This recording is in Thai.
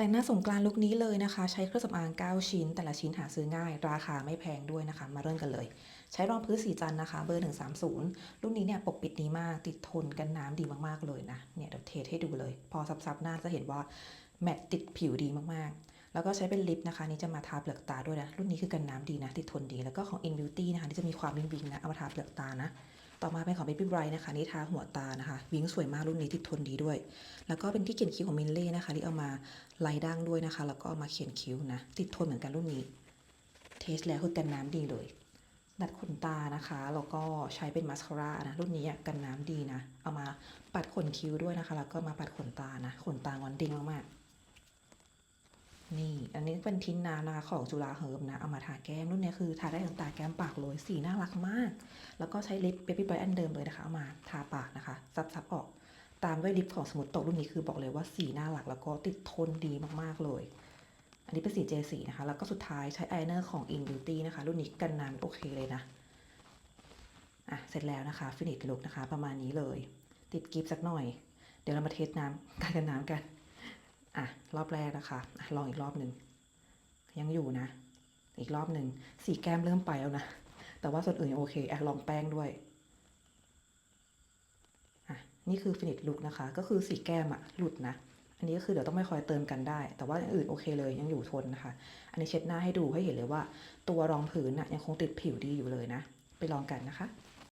แต่งหน้าสงกรานลุคนี้เลยนะคะ ใช้เครื่องสำอาง 9 ชิ้น แต่ละชิ้นหาซื้อง่าย ราคาไม่แพงด้วยนะคะ มาเริ่มกันเลย ใช้รองพื้นสีจันทร์นะคะ เบอร์ 130 รุ่นนี้เนี่ยปกปิดดีมากติดทนกันน้ำดีมากๆเลยนะ เนี่ยเดี๋ยวเทสให้ดูเลย พอซับๆหน้าจะเห็นว่าแมตต์ติดผิวดีมากๆ แล้วก็ใช้เป็นลิปนะคะนี่จะมาทาเปลือกตาด้วยนะ รุ่นนี้คือกันน้ำดีนะติดทนดี แล้วก็ของ In Beauty นะคะนี่จะมีความวิงวิงๆนะ เอามาทาเปลือกตานะ ต่อมาเป็นของ Baby Bright นะคะนี่ทาหัวตานะคะ วิงสวยมากรุ่นนี้ติดทนดีด้วย แล้วก็เป็นที่เขียนคิ้วของมินเล่นะคะที่เอามาไล่ด่างด้วยนะคะ แล้วก็เอามาเขียนคิ้วนะ ติดทนเหมือนกันรุ่นนี้ เทสแล้วคือกันน้ำดีเลยดัดขนตานะคะ แล้วก็ใช้เป็นมาสคาร่านะ รุ่นนี้กันน้ำดีนะ เอามาปัดขนคิ้วด้วยนะคะ แล้วก็มาปัดขนตานะ ขนตางอนดิ้งมากๆ นี่อันนี้เป็นทินน้ำนะคะของจุฬาเฮิร์บนะ เอามาทาแก้มรุ่นนี้คือทาได้ทั้งตาแก้มปากเลยสีน่ารักมาก แล้วก็ใช้ลิปเบบี้บรอันเดิมเลยนะคะเอามาทาปากนะคะ ซับๆออก ตามด้วยลิปของสมุดตกรุ่นนี้คือบอกเลยว่าสีน่ารักแล้วก็ติดทนดีมากๆเลย อันนี้เป็นสี J4 นะคะ แล้วก็สุดท้ายใช้อายไลเนอร์ของ In Beauty นะคะ รุ่นนี้กันน้ำโอเคเลยนะอะเสร็จแล้วนะคะฟินิชลุกนะคะ ประมาณนี้เลย ติดกิฟสักหน่อย เดี๋ยวเรามาเทสน้ำการกันน้ำกัน อะรอบแรกนะคะอะลองอีกรอบหนึ่งยังอยู่นะ อีกรอบหนึ่งสีแก้มเริ่มไปแล้วนะ แต่ว่าส่วนอื่นโอเคอะลองแป้งด้วยอะนี่คือฟินิชลุกนะคะ ก็คือสีแก้มอะหลุดนะ อันนี้ก็คือเดี๋ยวต้องไม่คอยเติมกันได้ แต่ว่าอย่างอื่นโอเคเลยยังอยู่ทนนะคะ อันนี้เช็ดหน้าให้ดูให้เห็นเลยว่า ตัวรองพื้นอะยังคงติดผิวดีอยู่เลยนะ ไปลองกันนะคะ